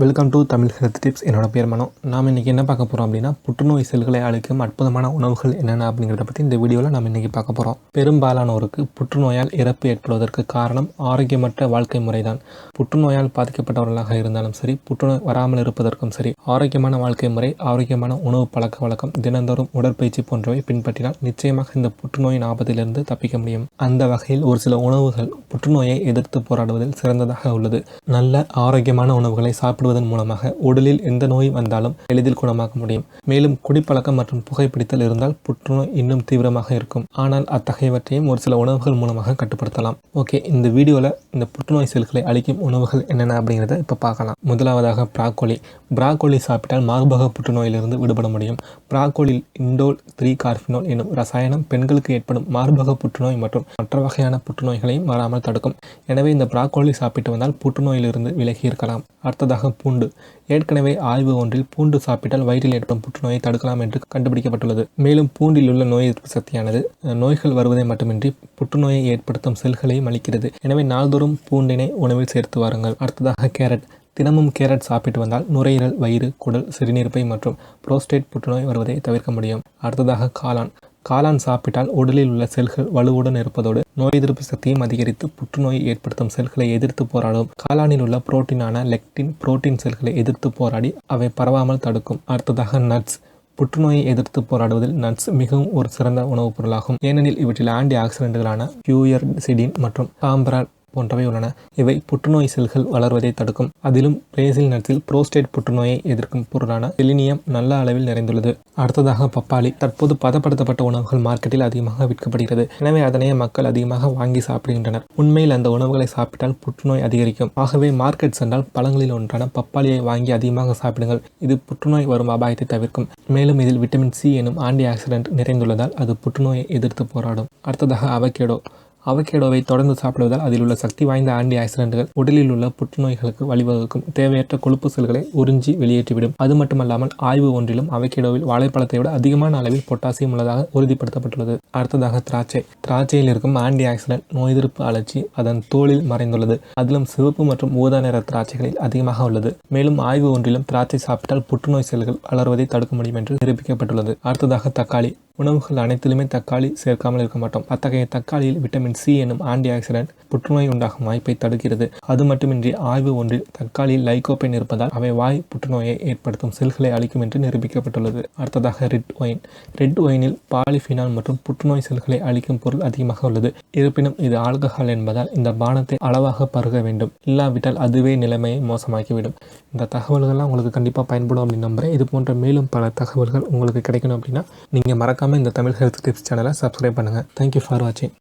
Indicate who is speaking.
Speaker 1: Welcome to Tamil health tips என்னோட பேர் மனோ. நாம் இன்றைக்கி என்ன பார்க்க போகிறோம் அப்படின்னா புற்றுநோய் செல்களை அழிக்கும் அற்புதமான உணவுகள் என்னென்ன அப்படிங்கிறத பற்றி இந்த வீடியோவில் நம்ம இன்றைக்கி பார்க்க போகிறோம் பெரும்பாலானோருக்கு புற்றுநோயால் இறப்பு ஏற்படுவதற்கு காரணம் ஆரோக்கியமற்ற வாழ்க்கை முறைதான். புற்றுநோயால் பாதிக்கப்பட்டவர்களாக இருந்தாலும் சரி புற்றுநோய் வராமல் இருப்பதற்கும் சரி ஆரோக்கியமான வாழ்க்கை முறை ஆரோக்கியமான உணவு பழக்க வழக்கம் தினந்தோறும் உடற்பயிற்சி போன்றவை பின்பற்றினால் நிச்சயமாக இந்த புற்றுநோயின் ஆபத்திலிருந்து தப்பிக்க முடியும். அந்த வகையில் ஒரு சில உணவுகள் புற்றுநோயை எதிர்த்து போராடுவதில் சிறந்ததாக உள்ளது. நல்ல ஆரோக்கியமான உணவுகளை சாப்பிடுவதன் மூலமாக உடலில் எந்த நோய் வந்தாலும் எளிதில் குணமாக்க முடியும். மேலும் குடிப்பழக்கம் மற்றும் புகைப்பிடித்தல் இருந்தால் புற்றுநோய் இன்னும் தீவிரமாக இருக்கும். ஆனால் அத்தகையவற்றையும் ஒரு சில உணவுகள் மூலமாக கட்டுப்படுத்தலாம். ஓகே இந்த வீடியோவில் இந்த புற்றுநோய் செல்களை அழிக்கும் உணவுகள் என்னென்ன அப்படிங்கிறத இப்போ பார்க்கலாம். முதலாவதாக பிராக்கோலி. பிராக்கோலி சாப்பிட்டால் மார்பக புற்றுநோயிலிருந்து விடுபட முடியும். பிராக்கோலில் இண்டோல் த்ரீ கார்பினோல் என்னும் ரசாயனம் பெண்களுக்கு ஏற்படும் மார்பக புற்றுநோய் மற்றும் மற்ற வகையான புற்றுநோய்களையும் வராமல் தடுக்கும். எனவே இந்த பிராக்கோலி சாப்பிட்டு வந்தால் புற்றுநோயிலிருந்து விலகி இருக்கலாம். அடுத்ததாக பூண்டு. ஏற்கனவே ஆய்வு ஒன்றில் பூண்டு சாப்பிட்டால் வயிற்றில் ஏற்படும் புற்றுநோயை தடுக்கலாம் என்று கண்டுபிடிக்கப்பட்டுள்ளது. மேலும் பூண்டில் உள்ள நோய் எதிர்ப்பு சக்தியானது நோய்கள் வருவதை மட்டுமின்றி புற்றுநோயை ஏற்படுத்தும் செல்களையும் அளிக்கிறது. எனவே நாள்தோறும் பூண்டினை உணவில் சேர்த்து வாருங்கள். அடுத்ததாக கேரட். தினமும் கேரட் சாப்பிட்டு வந்தால் நுரையீரல் வயிறு குடல் சிறுநீர்ப்பை மற்றும் புரோஸ்டேட் புற்றுநோய் வருவதை தவிர்க்க முடியும். அடுத்ததாக காளான். காளான் சாப்பிட்டால் உடலில் உள்ள செல்கள் வலுவுடன் இருப்பதோடு நோய் எதிர்ப்பு சக்தியும் அதிகரித்து புற்றுநோயை ஏற்படுத்தும் செல்களை எதிர்த்து போராடும். காளானில் உள்ள புரோட்டீனான லெக்டின் புரோட்டீன் செல்களை எதிர்த்து போராடி அவை பரவாமல் தடுக்கும். அடுத்ததாக நட்ஸ். புற்றுநோயை எதிர்த்து போராடுவதில் நட்ஸ் மிகவும் ஒரு சிறந்த உணவுப் பொருளாகும். ஏனெனில் இவற்றில் ஆன்டி ஆக்சிடென்ட்களான பியூயர்சிடின் மற்றும் காம்பரால் போன்றவை உள்ளன. இவை புற்றுநோய் செல்கள் வளர்வதை தடுக்கும். அதிலும் பிரேசில் நட்ஸில் புரோஸ்டேட் புற்றுநோயை எதிர்க்கும் பொருளான செலினியம் நல்ல அளவில் நிறைந்துள்ளது. அடுத்ததாக பப்பாளி. தற்போது பதப்படுத்தப்பட்ட உணவுகள் மார்க்கெட்டில் அதிகமாக விற்கப்படுகிறது. எனவே அதனை மக்கள் அதிகமாக வாங்கி சாப்பிடுகின்றனர். உண்மையில் அந்த உணவுகளை சாப்பிட்டால் புற்றுநோய் அதிகரிக்கும். ஆகவே மார்க்கெட் சென்றால் பழங்களில் ஒன்றான பப்பாளியை வாங்கி அதிகமாக சாப்பிடுங்கள். இது புற்றுநோய் வரும் அபாயத்தை தவிர்க்கும். மேலும் இதில் விட்டமின் சி எனும் ஆன்டி ஆக்சிடென்ட் நிறைந்துள்ளதால் அது புற்றுநோயை எதிர்த்து போராடும். அடுத்ததாக அவகேடோ. அவகேடோவை தொடர்ந்து சாப்பிடுவதால் அதில் உள்ள சக்தி வாய்ந்த ஆன்டி ஆக்சிடென்ட்கள் உடலில் உள்ள புற்றுநோய்களுக்கு வழிவகுக்கும். தேவையற்ற கொழுப்பு செல்களை உறிஞ்சி வெளியேற்றிவிடும். அது மட்டுமல்லாமல் ஆய்வு ஒன்றிலும் அவகேடோவில் வாழைப்பழத்தை விட அதிகமான அளவில் பொட்டாசியம் உள்ளதாக உறுதிப்படுத்தப்பட்டுள்ளது. அடுத்ததாக திராட்சை. திராட்சையில் இருக்கும் ஆன்டி ஆக்சிடென்ட் நோய் எதிர்ப்பு அழற்சி அதன் தோளில் மறைந்துள்ளது. அதிலும் சிவப்பு மற்றும் ஊதா நிற திராட்சைகளில் அதிகமாக உள்ளது. மேலும் ஆய்வு ஒன்றிலும் திராட்சை சாப்பிட்டால் புற்றுநோய் செல்கள் வளர்வதை தடுக்க முடியும் என்று நிரூபிக்கப்பட்டுள்ளது. அடுத்ததாக தக்காளி. உணவுகள் அனைத்திலுமே தக்காளி சேர்க்காமல் இருக்க மாட்டோம். அத்தகைய தக்காளியில் விட்டமின் சி எனும் ஆன்டி ஆக்சிடென்ட் புற்றுநோய் உண்டாகும் வாய்ப்பை தடுக்கிறது. அது மட்டுமின்றி ஆய்வு ஒன்றில் தக்காளியில் லைகோபென் இருப்பதால் அவை வாய் புற்றுநோயை ஏற்படுத்தும் செல்களை அளிக்கும் என்று நிரூபிக்கப்பட்டுள்ளது. அடுத்ததாக ரெட் ஒயின். ரெட் ஒயினில் பாலிஃபினால் மற்றும் புற்றுநோய் செல்களை அளிக்கும் பொருள் அதிகமாக உள்ளது. இருப்பினும் இது ஆல்கஹால் என்பதால் இந்த பானத்தை அளவாக பருக வேண்டும். இல்லாவிட்டால் அதுவே நிலைமையை மோசமாக்கிவிடும். இந்த தகவல்கள்லாம் உங்களுக்கு கண்டிப்பாக பயன்படும் அப்படின்னு நம்புகிறேன் இது போன்ற மேலும் பல தகவல்கள் உங்களுக்கு கிடைக்கணும் அப்படின்னா நீங்கள் மறக்காமல் இந்த தமிழ் ஹெல்த் டிப்ஸ் சேனலை சப்ஸ்கிரைப் பண்ணுங்கள் தேங்க்யூ ஃபார் வாட்சிங்